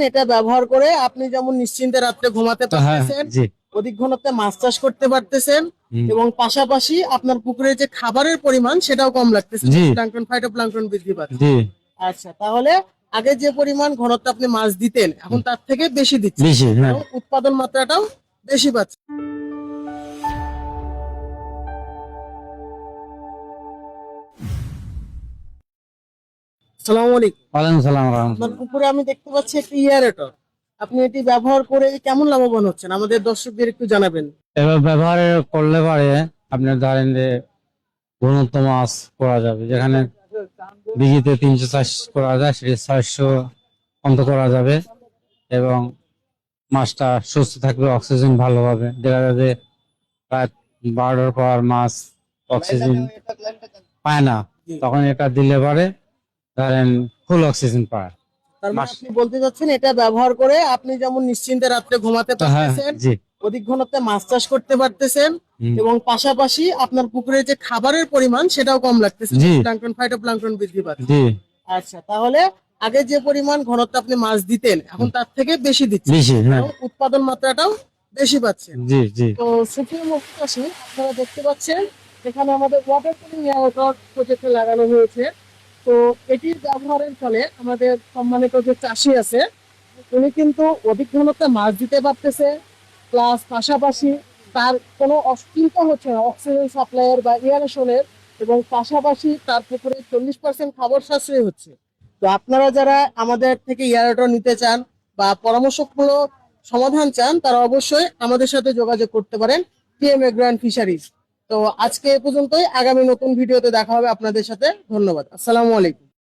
এটা ব্যবহার করে আপনি যেমন নিশ্চিন্তে রাত্রে ঘুমাতে হ্যাঁ পারতেছেন অধিক ঘনত্বে মাছ চাষ করতে পারতেছেন এবং পাশাপাশি আপনার পুকুরে যে খাবারের পরিমাণ সেটাও কম লাগতেছে। প্লাঙ্কটন ফাইটোপ্লাঙ্কটন বৃদ্ধি পাচ্ছে। আচ্ছা তাহলে আগে যে পরিমাণ ঘনত্ব আপনি মাছ দিতেন এখন তার থেকে বেশি দিচ্ছেন। হ্যাঁ। এবং উৎপাদন মাত্রাটাও বেশি পাচ্ছে। সালাম আলাইকুম। ওয়ালাইকুম সালাম আপনার পুকুরে আমি দেখতে পাচ্ছি একটি ইয়ারেটর আপনি এটি ব্যবহার করে কেমন লাভবান হচ্ছেন? আমাদের দর্শকদের একটু জানাবেন। এবার ব্যবহার করলে পারে আপনার ধরেন যে ঘনত্ব মাছ করা যাবে যেখানে বিঘিতে তিনশো চাষ করা যায় সেটি ছয়শো অন্ত করা যাবে এবং মাছটা সুস্থ থাকবে অক্সিজেন ভালো পাবে দেখা যাবে প্রায় বারোটার পর মাছ অক্সিজেন পায় না তখন এটা দিলে পারে ধরেন ফুল অক্সিজেন পায় তার মানে আপনি বলতে চাচ্ছেন এটা ব্যবহার করে আপনি যেমন নিশ্চিন্তে রাত্রে ঘুমাতে হ্যাঁ পারতেছেন অধিক ঘনত্বে মাছ চাষ করতে পারতেছেন এবং পাশাপাশি আপনার পুকুরে যে খাবারের পরিমাণ সেটাও কম লাগতেছে। প্লাঙ্কটন ফাইটোপ্লাঙ্কটন বৃদ্ধি পাচ্ছে। আচ্ছা তাহলে আগে যে পরিমাণ ঘনত্ব আপনি মাছ দিতেন এখন তার থেকে বেশি দিচ্ছেন। হ্যাঁ। উৎপাদন মাত্রাটাও বেশি পাচ্ছেন। জি জি। তো সুপ্রিয় মুক্তাসী আপনারা দেখতে পাচ্ছেন এখানে আমাদের ওয়াটার কুলিং প্রজেক্টে লাগানো হয়েছে। তো এটির ব্যবহারের ফলে আমাদের সম্মানিত যে চাষি আছে, উনি কিন্তু অধিক ঘনত্বে মাছ দিতে পারতেছে, প্লাস পাশাপাশি তার কোনো অচিন্তা হচ্ছে না, অক্সিজেন সাপ্লাইয়ের বা এয়ারেশনের এবং পাশাপাশি তার পুকুরে চল্লিশ পার্সেন্ট খাবার সাশ্রয় হচ্ছে। তো আপনারা যারা আমাদের থেকে এয়ারটর নিতে চান বা পরামর্শমূলক সমাধান চান, তারা অবশ্যই আমাদের সাথে যোগাযোগ করতে পারেন টিএমএ গ্র্যান্ড ফিশারিজ তো আজকে এ পর্যন্তই। আগামী নতুন ভিডিওতে দেখা হবে আপনাদের সাথে। ধন্যবাদ। আসসালামু আলাইকুম।